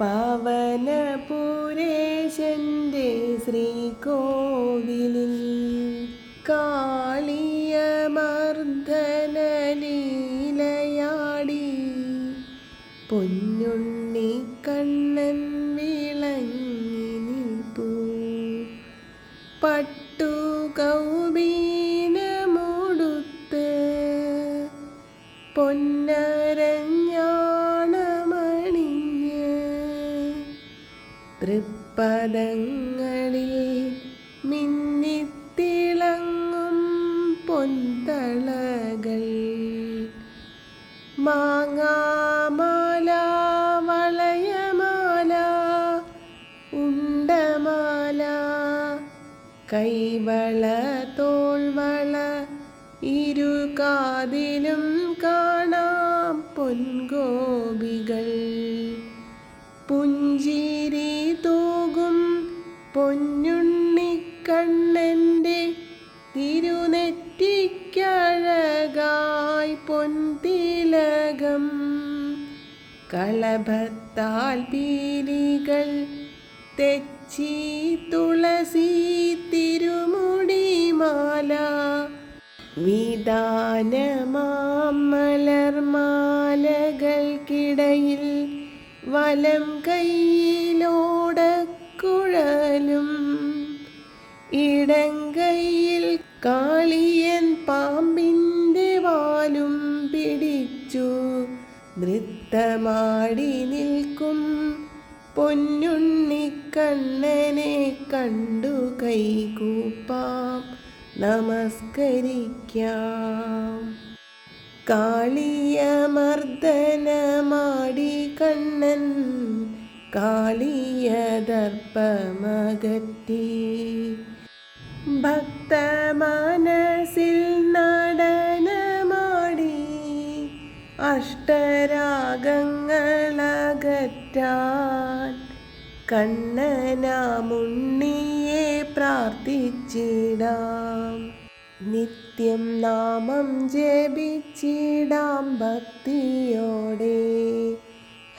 പവനപുരേശന്റെ ശ്രീകോവിലിൽ കാളിയമർദ്ദനലീലയാടി പൊന്നുണ്ണി തൃപ്പദങ്ങളിൽ മിന്നിത്തിളങ്ങും പൊന്തളകൾ മാങ്ങാമാല വളയമാല ഉണ്ടമാല കൈവള തോൾവള ഇരു കാതിലും കാണാം പൊൻഗോപികൾ. പുഞ്ചിരി തൂകും പൊന്നുണ്ണിക്കണ്ണന്റെ തിരുനെറ്റിക്കഴകായി പൊൻതിലകം. കളഭത്താൽ പീലികൾ തെച്ചി തുളസി തിരുമുടിമാല വിധാനമാമലർമാലകൾക്കിടയിൽ വലം കൈയിലോടക്കുഴലും ഇടങ്കൈയിൽ കാളിയൻ പാമ്പിന്റെ വാലും പിടിച്ചു. നൃത്തമാടി നിൽക്കും പൊന്നുണ്ണിക്കണ്ണനെ കണ്ടു കൈകൂപ്പാം നമസ്കരിക്കാം. കാളിയമർദ്ദനമാടി കണ്ണൻ കാളിയദർപ്പമകറ്റി ഭക്തമനസിൽ നടനമാടി അഷ്ടരാഗങ്ങളകറ്റാൻ കണ്ണനാമുണ്ണിയെ പ്രാർത്ഥിച്ചിടാം. നിത്യം നാമം ജപിച്ചിടാം ഭക്തിയോടെ.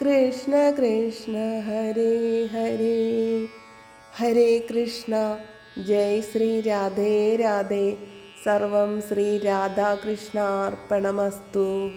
കൃഷ്ണ കൃഷ്ണ ഹരേ ഹരേ. ഹരേ കൃഷ്ണ. ജയ് ശ്രീ രാധേ രാധേ. സർവം ശ്രീ രാധാകൃഷ്ണാർപ്പണമസ്തു.